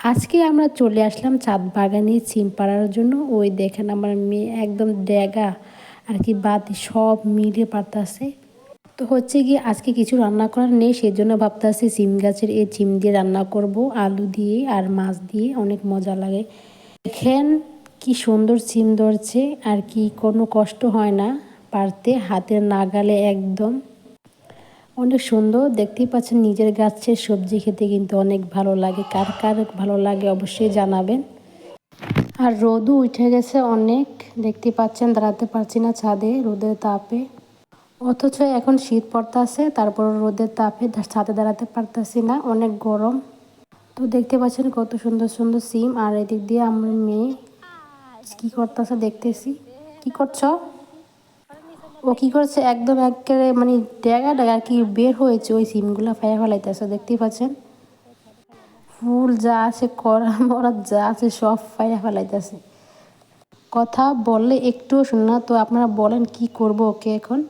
আজকে আমরা চলে আসলাম চাঁদ বাগানে সিম পাড়ার জন্য। ওই দেখেন আমার মেয়ে একদম ড্যাগা আর কি বাতি সব মিলে পারতাছে তো হচ্ছে কি, আজকে কিছু রান্না করার নেই সেই জন্য ভাবতেছি সিম গাছের এই চিম দিয়ে রান্না করব, আলু দিয়ে আর মাছ দিয়ে, অনেক মজা লাগে। দেখেন কি সুন্দর সিম ধরছে, আর কি কোনো কষ্ট হয় না, পারতে হাতের নাগালে একদম। অনেক সুন্দর। দেখতেই পাচ্ছেন নিজের গাছের সবজি খেতে কিন্তু অনেক ভালো লাগে। কার কার ভালো লাগে অবশ্যই জানাবেন। আর রোদও উঠে গেছে অনেক। দেখতে পাচ্ছেন দাঁড়াতে পারছি না ছাদে, রোদের তাপে। অথচ এখন শীত পড়তেছে, তারপর রোদের তাপে ছাদে দাঁড়াতে পারতেছি না, অনেক গরম। তো দেখতে পাচ্ছেন কত সুন্দর সুন্দর সিম। আর এদিক দিয়ে আমার মেয়ে কি করতেছে দেখতেছি। কি করছ? ও কি করছে একদম একেবারে মানে ড্যাগা ডেগা কি বের হয়েছে ওই সিমগুলো ফায়া ফেলাইতেছে দেখতেই পাচ্ছেন ফুল যা আছে করা মরা যা আছে সব ফায়া ফেলাইতেছে কথা বললে একটুও শুন না তো আপনারা বলেন কি করব ওকে এখন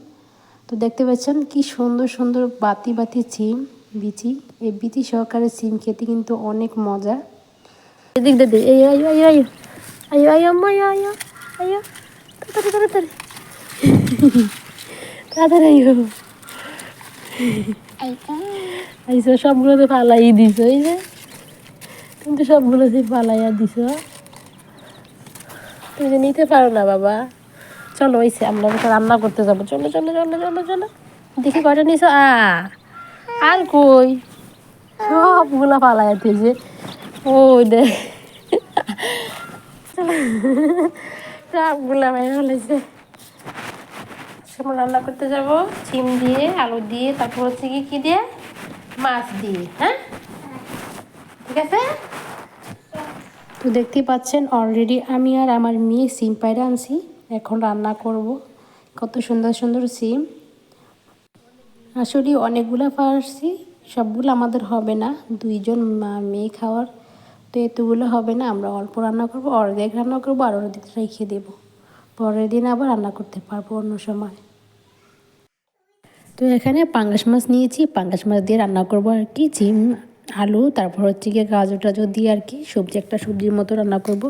তো দেখতে পাচ্ছেন কি সুন্দর সুন্দর বাতি বাতি সিম বিচি এই বিচি সহকারে সিম খেতে কিন্তু অনেক মজা এদিক দে এই আয়ো আয়ো আয়ো আয়ো আয়ো আয়ো আয়ো আয়ো তাড়াতাড়ি তাড়াতাড়ি তাড়াতাড়ি আইসো সবগুলো তো ফালাই দিছো, এই যে। তুমি তো সবগুলো তো ফালাইয়া দিছো। তুমি তো নিতে পারো না, বাবা। চলো ওইসে আমরা রান্না করতে যাব। চলো চলো চলো চলো চলো। দেখি কয়টা নিছো? আ, আর কই? সবগুলো ফালাইয়া দিয়েছে। ওই দেখ সবগুলা ভাই ফেলেছে আমরা রান্না করতে যাব। চিম দিয়ে, আলু দিয়ে, তারপর হচ্ছে কি কি দিয়ে? মাছ দিয়ে হ্যাঁ? ঠিক আছে? তো দেখতেই পাচ্ছেন অলরেডি আমি আর আমার মেয়ে সিম পাইরা আনছি। এখন রান্না করব। কত সুন্দর সুন্দর সিম। আসলে অনেকগুলো পারছি, সবগুলো আমাদের হবে না। দুইজন মেয়ে খাওয়ার তো এতগুলো হবে না। আমরা অল্প রান্না করব, অর্ধেক রান্না করব, আর অর্ধেক রেখে দেবো। পরের দিন আবার রান্না করতে পারব অন্য সময়। তো এখানে পাঙ্গাস মাছ নিয়েছি, পাঙ্গাস মাছ দিয়ে রান্না করব আর কি চিম আলু, তারপর হচ্ছে গিয়ে গাজর টাজর দিয়ে আর কি, সবজি একটা সবজির মতো রান্না করব।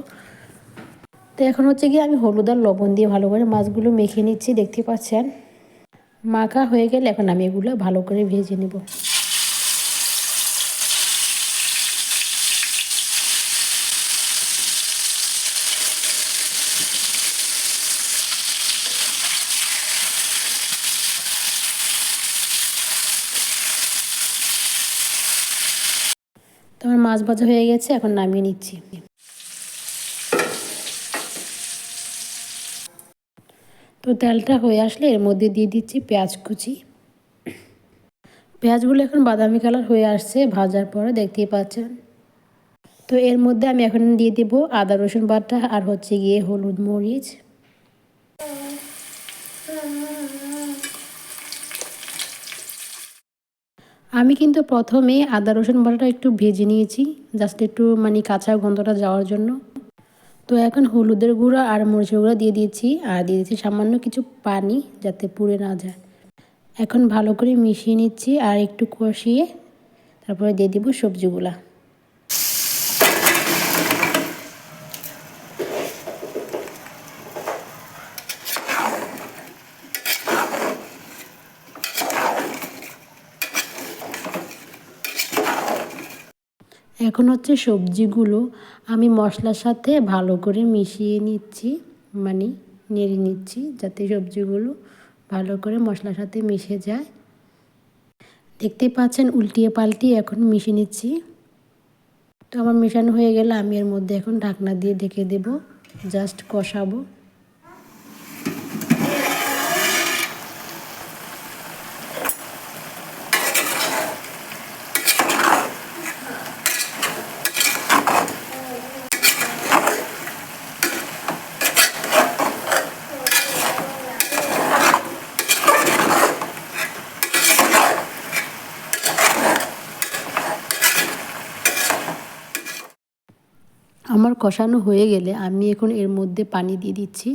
তো এখন হচ্ছে গিয়ে আমি হলুদ আর লবণ দিয়ে ভালো করে মাছগুলো মেখে নিচ্ছি, দেখতে পাচ্ছেন? মাখা হয়ে গেলে এখন আমি এগুলো ভালো করে ভেজে নেব। তো আমার মাছ ভাজা হয়ে গেছে, এখন নামিয়ে নিচ্ছি। তো তেলটা হয়ে আসলে এর মধ্যে দিয়ে দিচ্ছি পেঁয়াজ কুচি। পেঁয়াজগুলো এখন বাদামি কালার হয়ে আসছে ভাজার পরে, দেখতেই পাচ্ছেন। তো এর মধ্যে আমি এখন দিয়ে দেব আদা, রসুন বাটা আর হচ্ছে গিয়ে হলুদ মরিচ। আমি কিন্তু প্রথমে আদা, রসুন বাটাটা একটু ভেজে নিয়েছি জাস্ট একটু মানে কাঁচা গন্ধটা যাওয়ার জন্য। তো এখন হলুদের গুঁড়া আর মরিচের গুঁড়া দিয়ে দিয়েছি, আর দিয়ে দিয়েছি সামান্য কিছু পানি যাতে পুড়ে না যায়। এখন ভালো করে মিশিয়ে নিচ্ছি আর একটু কষিয়ে তারপরে দিয়ে দিব সবজিগুলা। এখন হচ্ছে সবজিগুলো আমি মশলার সাথে ভালো করে মিশিয়ে নিচ্ছি মানে নেড়ে নিচ্ছি যাতে সবজিগুলো ভালো করে মশলার সাথে মিশে যায়। দেখতেই পাচ্ছেন উল্টিয়ে পাল্টিয়ে এখন মিশিয়ে নিচ্ছি। তো আমার মেশানো হয়ে গেলে আমি এর মধ্যে এখন ঢাকনা দিয়ে ঢেকে দেব, জাস্ট কষাবো। আমার কষানো হয়ে গেলে আমি এখন এর মধ্যে পানি দিয়ে দিচ্ছি।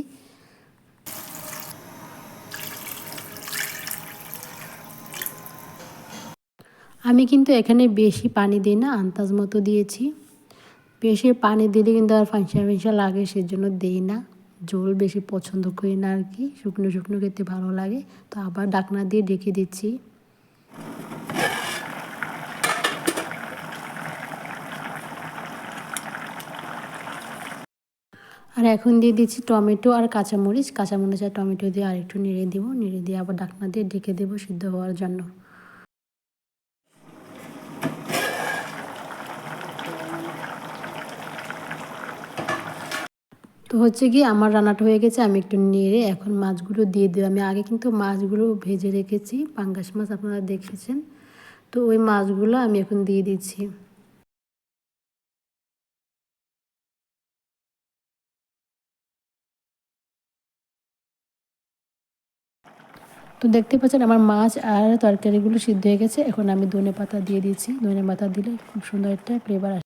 আমি কিন্তু এখানে বেশি পানি দিই না, আন্দাজ মতো দিয়েছি। বেশি পানি দিলে কিন্তু আর ফাংসা ফাংসা লাগে, সেজন্য দেই না। ঝোল বেশি পছন্দ করি না আর কি, শুকনো শুকনো খেতে ভালো লাগে। তো আবার ডাকনা দিয়ে ডেকে দিচ্ছি। আর এখন দিয়ে দিচ্ছি টমেটো আর কাঁচামরিচ। কাঁচামরিচ আর টমেটো দিয়ে আরেকটু নেড়ে দিব। নেড়ে দিয়ে আবার ডাকনা দিয়ে ডেকে দেবো সিদ্ধ হওয়ার জন্য। তো হচ্ছে কি, আমার রান্নাটা হয়ে গেছে, আমি একটু নেড়ে এখন মাছগুলো দিয়ে দেবো। আমি আগে কিন্তু মাছগুলো ভেজে রেখেছি, পাঙ্গাস মাছ আপনারা দেখেছেন। তো ওই মাছগুলো আমি এখন দিয়ে দিচ্ছি। তো দেখতে পাচ্ছেন আমার মাছ আর তরকারিগুলো সিদ্ধ হয়ে গেছে। এখন আমি ধনে পাতা দিয়ে দিয়েছি। ধনে পাতা দিলে খুব সুন্দর একটা ফ্লেভার